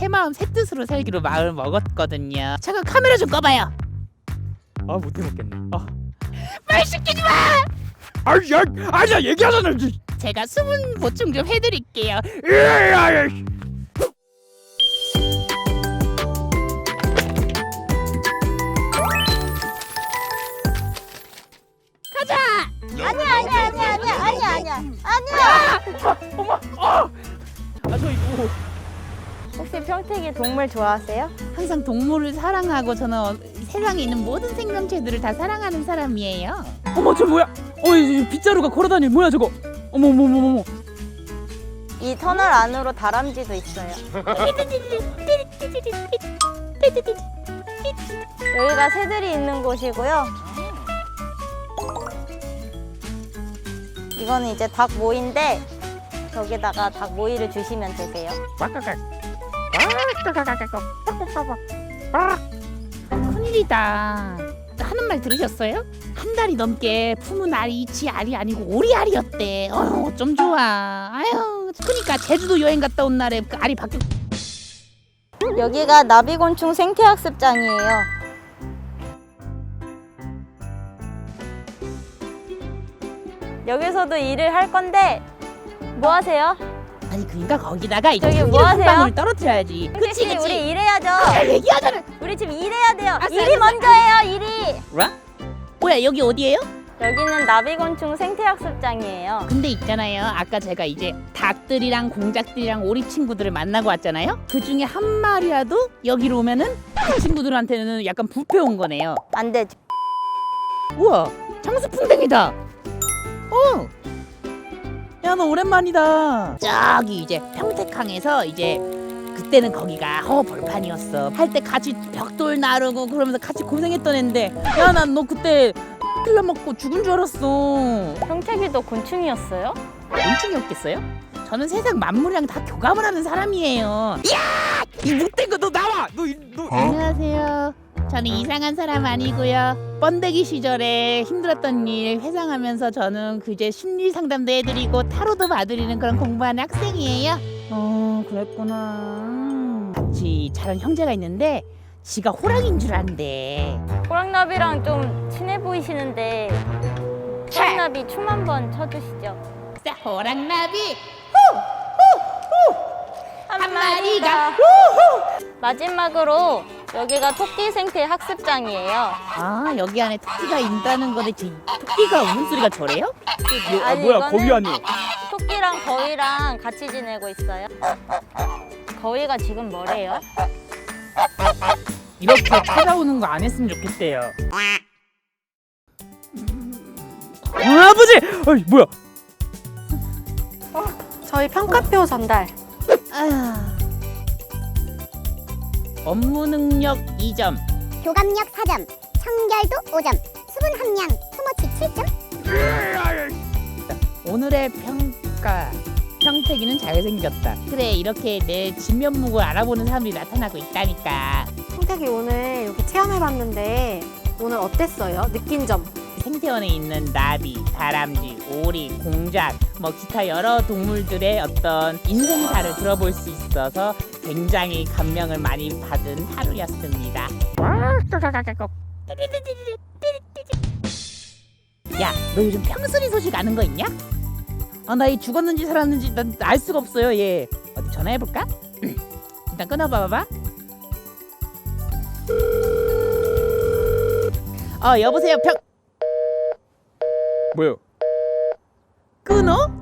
새 마음 새 뜻으로 살기로 마음을 먹었거든요. 잠깐 카메라 좀 꺼봐요. 아 못해 먹겠네. 아, 말 시키지 마. 아야, 아야 얘기하잖아. 이- 제가 수분 보충 좀 해드릴게요. 으아, 가자. 아니야 아니야 아니야 아니야 아니야 아니야 아니야 엄마, 아, 아 저 이거. 혹시 평택이 동물 좋아하세요? 항상 동물을 사랑하고 저는 어- 세상에 있는 모든 생명체들을 다 사랑하는 사람이에요. 어머 저 뭐야? 어, 이, 이 빗자루가 걸어다니 뭐야 저거? 어머 어머 어머 어머. 이 터널 안으로 다람쥐도 있어요 여기가 새들이 있는 곳이고요 이거는 이제 닭 모이인데 여기다가 닭 모이를 주시면 되세요 큰일이다. 하는 말 들으셨어요? 한 달이 넘게 품은 알이 지 알이 아니고 오리 알이었대. 어쩜 좋아. 아유 그러니까 제주도 여행 갔다 온 날에 그 알이 바뀌. 여기가 나비곤충 생태학습장이에요 여기서도 일을 할 건데 뭐 하세요? 아니 그러니까 거기다가 이제 저기 뭐한 하세요? 방울 떨어뜨려야지. 그치 씨, 그치. 우리 일해야죠 아, 얘기하잖아. 우리 지금 일해야 돼요 알았어, 일이 알았어. 먼저 해요 일이 뭐야 여기 어디예요? 여기는 나비곤충 생태학습장이에요. 근데 있잖아요. 아까 제가 이제 닭들이랑 공작들이랑 오리 친구들을 만나고 왔잖아요. 그 중에 한 마리라도 여기로 오면은 그 친구들한테는 약간 부패 온 거네요. 안 되죠. 우와 장수풍뎅이다. 어. 야 너 오랜만이다. 저기 이제 평택항에서 이제 그때는 거기가 허 벌판이었어. 할 때 같이 벽돌 나르고 그러면서 같이 고생했던 앤데 야 난 너 그때 필러 먹고 죽은 줄 알았어. 평택이도 곤충이었어요? 곤충이었겠어요? 저는 세상 만물이랑 다 교감을 하는 사람이에요. 이 못된 거 너 나와. 너, 이- 너. 안녕하세요. 저는 이상한 사람 아니고요. 번데기 시절에 힘들었던 일 회상하면서 저는 그제 심리 상담도 해드리고 타로도 봐드리는 그런 공부하는 학생이에요. 어, 그랬구나. 같이 자란 형제가 있는데 지가 호랑이인 줄 안대. 호랑나비랑 좀 친해 보이시는데 호랑나비 춤 한번 춰주시죠. 자, 호랑나비. 한, 마리가. 마지막으로 여기가 토끼 생태 학습장이에요. 아 여기 안에 토끼가 있다는. 지- 토끼가 웃음소리가 저래요? 뭐, 아 아니, 뭐야 이거는- 거기 아니? 토끼랑 거위랑 같이 지내고 있어요. 거위가 지금 뭐래요? 이렇게 찾아오는 거 안 했으면 좋겠대요. 아, 아버지! 아이 뭐야? 저희 평가표 전달. 아. 업무 능력 2점. 교감력 4점, 청결도 5점, 수분 함량 스모치 7점, 오늘의 평가. 평택이는 잘생겼다. 그래 이렇게 내 진면목을 알아보는 사람들이 나타나고 있다니까. 평택이 오늘 이렇게 체험해봤는데 오늘 어땠어요? 느낀 점. 생태원에 있는 나비, 다람쥐, 오리, 공작, 뭐 기타 여러 동물들의 어떤 인생사를 들어볼 수 있어서 굉장히 감명을 많이 받은 하루였습니다. 야, 너 요즘 평소리 소식 아는 거 있냐? 아, 나 이 죽었는지 살았는지 난 알 수가 없어요. 얘 어디 전화해 볼까? 일단 끊어봐봐. 어, 여보세요, 평. 뭐요? 끊어?